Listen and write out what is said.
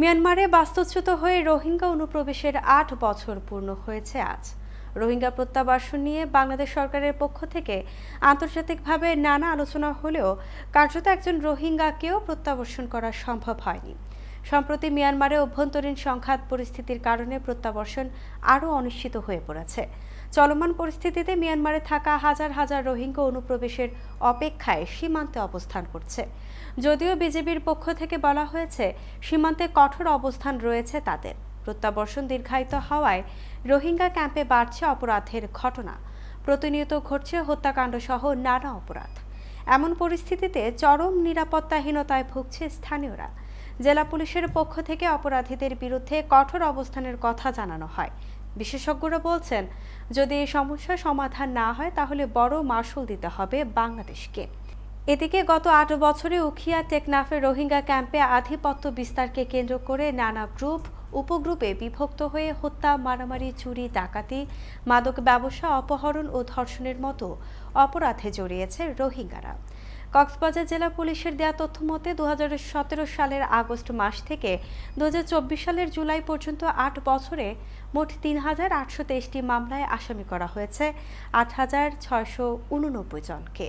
মিয়ানমারে বাস্তুচ্যুত হয়ে রোহিঙ্গা অনুপ্রবেশের আট বছর পূর্ণ হয়েছে আজ। রোহিঙ্গা প্রত্যাবাসন নিয়ে বাংলাদেশ সরকারের পক্ষ থেকে আন্তর্জাতিকভাবে নানা আলোচনা হলেও কার্যত একজন রোহিঙ্গাকেও প্রত্যাবর্ষণ করা সম্ভব হয়নি। সম্প্রতি মিয়ানমারে অভ্যন্তরীণ সংঘাত পরিস্থিতির কারণে প্রত্যাবর্ষণ আরও অনিশ্চিত হয়ে পড়েছে। চলমান পরিস্থিতিতে মিয়ানমারে থাকা হাজার হাজার রোহিঙ্গা অনুপ্রবেশের অপেক্ষায় সীমান্তে অবস্থান করছে। যদিও বিজেপির পক্ষ থেকে বলা হয়েছে, সীমান্তে কঠোর অবস্থান রয়েছে তাদের। প্রত্যাবর্ষণ দীর্ঘায়িত হওয়ায় রোহিঙ্গা ক্যাম্পে বাড়ছে অপরাধের ঘটনা। প্রতিনিয়ত ঘটছে হত্যাকাণ্ড সহ নানা অপরাধ। এমন পরিস্থিতিতে চরম নিরাপত্তাহীনতায় ভুগছে স্থানীয়রা। জেলা পুলিশের পক্ষ থেকে অপরাধীদের বিরুদ্ধে কঠোর অবস্থানের কথা জানানো হয়। বিশেষজ্ঞরা বলছেন, যদি এই সমস্যার সমাধান না হয়, তাহলে বড় মাসুল দিতে হবে বাংলাদেশকে। এদিকে গত আট বছরে উখিয়া টেকনাফের রোহিঙ্গা ক্যাম্পে আধিপত্য বিস্তারকে কেন্দ্র করে নানা গ্রুপ, উপগ্রুপে বিভক্ত হয়ে হত্যা, মারামারি, চুরি, ডাকাতি, মাদক ব্যবসা, অপহরণ ও ধর্ষণের মতো অপরাধে জড়িয়েছে রোহিঙ্গারা। কক্সবাজার জেলা পুলিশের দেয়া তথ্য মতে দু হাজার সতেরো সালের আগস্ট মাস থেকে দু হাজার চব্বিশ সালের জুলাই পর্যন্ত আট বছরে মোট তিন হাজার আটশো তেইশটি মামলায় আসামি করা হয়েছে আট হাজার ছয়শো উননব্বই জনকে।